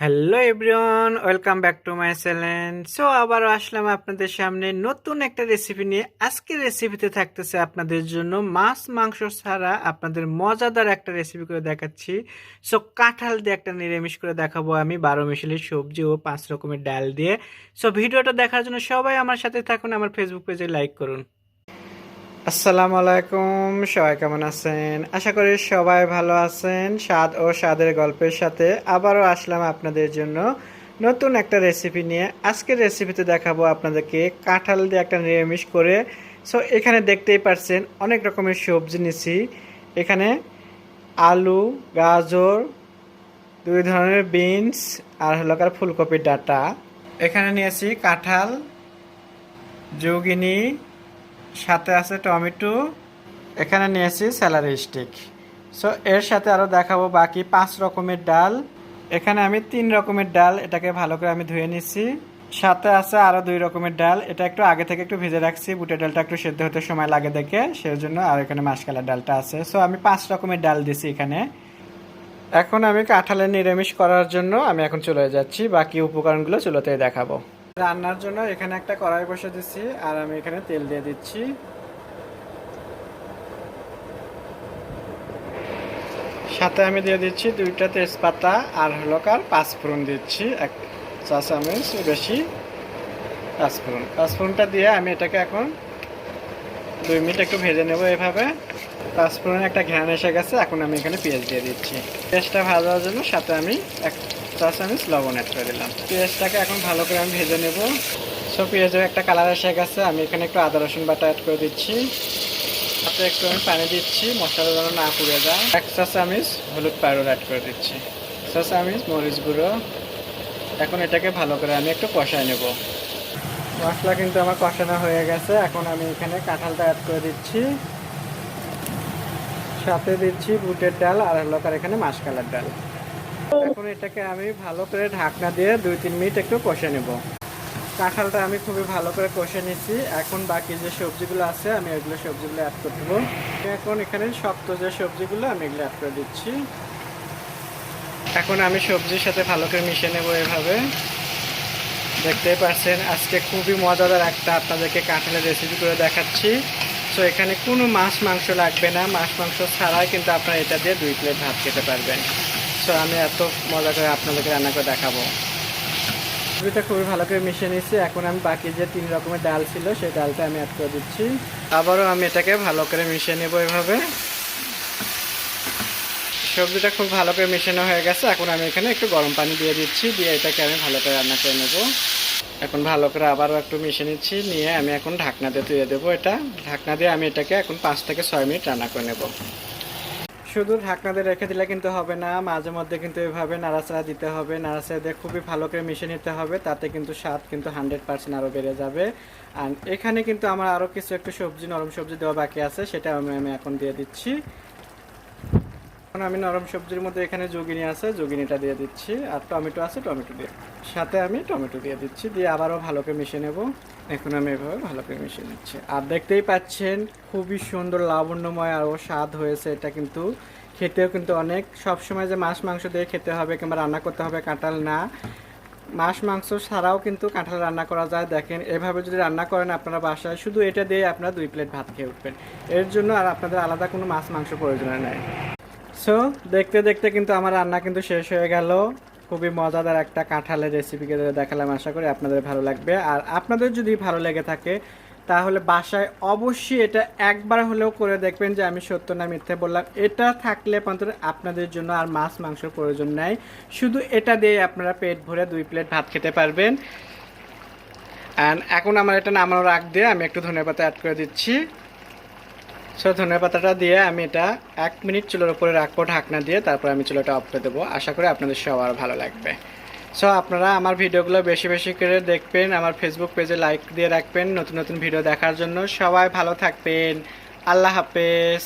Hello everyone welcome back to my channel so আবারও আসলাম আপনাদের সামনে নতুন একটা রেসিপি নিয়ে। আজকের রেসিপিতে থাকতেছে আপনাদের জন্য মাছ, মাংস ছাড়া আপনাদের মজাদার একটা রেসিপি করে দেখাচ্ছি। সো কাঁঠাল দিয়ে একটা নিরামিষ করে দেখাবো আমি, বারো মিশালি সবজি ও পাঁচ রকমের ডাল দিয়ে। সো ভিডিওটা দেখার জন্য সবাই আমার সাথে থাকুন, আমার ফেসবুক পেজে লাইক করুন। আসসালামু আলাইকুম, সবাই কেমন আছেন? আশা করি সবাই ভালো আছেন। স্বাদ ও স্বাদের গল্পের সাথে আবারও আসলাম আপনাদের জন্য নতুন একটা রেসিপি নিয়ে। আজকের রেসিপিতে দেখাবো আপনাদেরকে কাঁঠাল দিয়ে একটা নিরামিষ করে। সো এখানে দেখতেই পারছেন, অনেক রকমের সবজি নিছি এখানে আলু, গাজর, দুই ধরনের বিনস আর হলো কার ফুলকপির ডাটা। এখানে নিয়েছি কাঁঠাল, যোগিনী সাথে আছে টমেটো, এখানে নিয়েছি স্যালারি স্টিক। সো এর সাথে আরও দেখাবো বাকি পাঁচ রকমের ডাল। এখানে আমি তিন রকমের ডাল, এটাকে ভালো করে আমি ধুয়ে নিছি সাথে আছে আরও দুই রকমের ডাল, এটা একটু আগে থেকে একটু ভেজে রাখছি বুটের ডালটা একটু সেদ্ধ হতে সময় লাগে দেখে সেই জন্য আর এখানে মাসকালার ডালটা আছে। সো আমি পাঁচ রকমের ডাল দিছি এখানে। এখন আমি কাঁঠালের নিরামিষ করার জন্য আমি এখন চলে যাচ্ছি, বাকি উপকরণগুলো চুলোতেই দেখাবো। রান্নার জন্য এখানে একটা কড়াই বসে দিচ্ছি, আর আমি এখানে তেল দিয়ে দিচ্ছি। সাথে আমি দিয়ে দিচ্ছি দুইটা তেজপাতা আর হলো কার পাঁচফোড়ন দিচ্ছি, এক চা চামচ বেশি পাঁচফোড়ন। পাঁচফোড়নটা দিয়ে আমি এটাকে এখন দুই মিনিট একটু ভেজে নেব এভাবে। পাঁচফোড়ন একটা ঘ্যান এসে গেছে, এখন আমি এখানে পেঁয়াজ দিয়ে দিচ্ছি। পেঁয়াজটা ভাজার জন্য সাথে আমি এক চা চামচ লবণ অ্যাড করে দিলাম। পেঁয়াজটাকে এখন ভালো করে আমি ভেজে নেব। সো পেঁয়াজের একটা কালার এসে গেছে, আমি এখানে একটু আদা, রসুন বাটা অ্যাড করে দিচ্ছি। সাথে একটু আমি পানি দিচ্ছি, মশলা যেন না পুড়ে যায়। এক চা চামচ হলুদ পাউডার অ্যাড করে দিচ্ছি। চা চামচ মরিচ গুঁড়ো। এখন এটাকে ভালো করে আমি একটু কষায় নেব। মশলা কিন্তু আমার কষানো হয়ে গেছে। এখন আমি এখানে কাঁঠালটা অ্যাড করে দিচ্ছি। সাথে দিচ্ছি বুটের ডাল আর হলো এখানে মাসকালার ডাল। এখন এটাকে আমি ভালো করে ঢাকনা দিয়ে দুই তিন মিনিট একটু কষে নেব। কাঁঠালটা আমি খুবই ভালো করে কষে নিচ্ছি এখন বাকি যে সবজিগুলো আছে, আমি এগুলো সবজিগুলো অ্যাড করে দেবো। এখন এখানে শক্ত যে সবজিগুলো, আমি এগুলো অ্যাড করে দিচ্ছি। এখন আমি সবজির সাথে ভালো করে মিশিয়ে নেব এভাবে। দেখতেই পাচ্ছেন, আজকে খুবই মজাদার একটা আপনাদেরকে কাঁঠালের রেসিপি করে দেখাচ্ছি। সো এখানে কোনো মাছ মাংস লাগবে না, মাছ মাংস ছাড়াই কিন্তু আপনারা এটা দিয়ে দুই প্লেট ভাত খেতে পারবেন। সো আমি এত মজা করে আপনাদেরকে রান্না করে দেখাবো। সবজিটা খুবই ভালো করে মিশিয়ে নিচ্ছি এখন আমি বাকি যে তিন রকমের ডাল ছিল, সেই ডালটা আমি অ্যাড করে দিচ্ছি। আবারও আমি এটাকে ভালো করে মিশিয়ে নেব এভাবে। সবজিটা খুব ভালো করে মেশানো হয়ে গেছে। এখন আমি এখানে একটু গরম পানি দিয়ে দিচ্ছি। দিয়ে এটাকে আমি ভালো করে রান্না করে নেব। এখন ভালো করে আবারও একটু মিশিয়ে নিচ্ছি। নিয়ে আমি এখন ঢাকনা দিয়ে তুলে দেবো এটা। ঢাকনা দিয়ে আমি এটাকে এখন পাঁচ থেকে ছয় মিনিট রান্না করে নেব। শুধু ঢাকনা দিয়ে রেখে দিলে কিন্তু হবে না। মাঝে মধ্যে কিন্তু এভাবে নাড়াচাড়া দিতে হবে। নাড়াচাড়া দিয়ে খুবই ভালো করে মিশিয়ে নিতে হবে। তাতে কিন্তু স্বাদ কিন্তু হান্ড্রেড পার্সেন্ট আরও বেড়ে যাবে। আর এখানে কিন্তু আমার আরও কিছু একটু সবজি, নরম সবজি দেওয়া বাকি আছে। সেটা আমি আমি এখন দিয়ে দিচ্ছি। এখন আমি নরম সবজির মধ্যে এখানে যোগিনী আছে, যোগিনীটা দিয়ে দিচ্ছি, আর টমেটো আছে, টমেটো দিয়ে সাথে আমি টমেটো দিয়ে দিচ্ছি, দিয়ে আবারও ভালো করে মিশিয়ে নেব। এখন আমি এভাবে ভালো করে মিশিয়ে নিচ্ছি। আর দেখতেই পাচ্ছেন, খুবই সুন্দর লাবণ্যময় আরও স্বাদ হয়েছে এটা কিন্তু। খেতেও কিন্তু অনেক। সব সময় যে মাছ মাংস দিয়ে খেতে হবে কিংবা রান্না করতে হবে কাঁঠাল না। মাছ মাংস ছাড়াও কিন্তু কাঁঠাল রান্না করা যায়। দেখেন, এভাবে যদি রান্না করেন আপনারা বাসায়, শুধু এটা দিয়ে আপনারা দুই প্লেট ভাত খেয়ে উঠবেন। এর জন্য আর আপনাদের আলাদা কোনো মাছ মাংস প্রয়োজন নেই। সো দেখতে দেখতে কিন্তু আমার রান্না কিন্তু শেষ হয়ে গেল। খুবই মজাদার একটা কাঁঠালের রেসিপি দেখালাম, আশা করি আপনাদের ভালো লাগবে। আর আপনাদের যদি ভালো লেগে থাকে, তাহলে বাসায় অবশ্যই এটা একবার হলেও করে দেখবেন যে আমি সত্য না মিথ্যে বললাম। এটা থাকলে পর্যন্ত আপনাদের জন্য আর মাছ মাংসের প্রয়োজন নাই। শুধু এটা দিয়ে আপনারা পেট ভরে দুই প্লেট ভাত খেতে পারবেন। অ্যান্ড এখন আমার এটা নামানোর আগ দিয়ে আমি একটু ধনে পাতা অ্যাড করে দিচ্ছি। সো ধনে পাতাটা দিয়ে আমি এটা এক মিনিট চুলোর উপরে রাখব, ঢাকনা দিয়ে, তারপর আমি চুলোটা অফ করে দেবো। আশা করি আপনাদের সবার ভালো লাগবে। সো আপনারা আমার ভিডিওগুলো বেশি বেশি করে দেখবেন, আমার ফেসবুক পেজে লাইক দিয়ে রাখবেন নতুন নতুন ভিডিও দেখার জন্য। সবাই ভালো থাকবেন। আল্লাহ হাফেজ।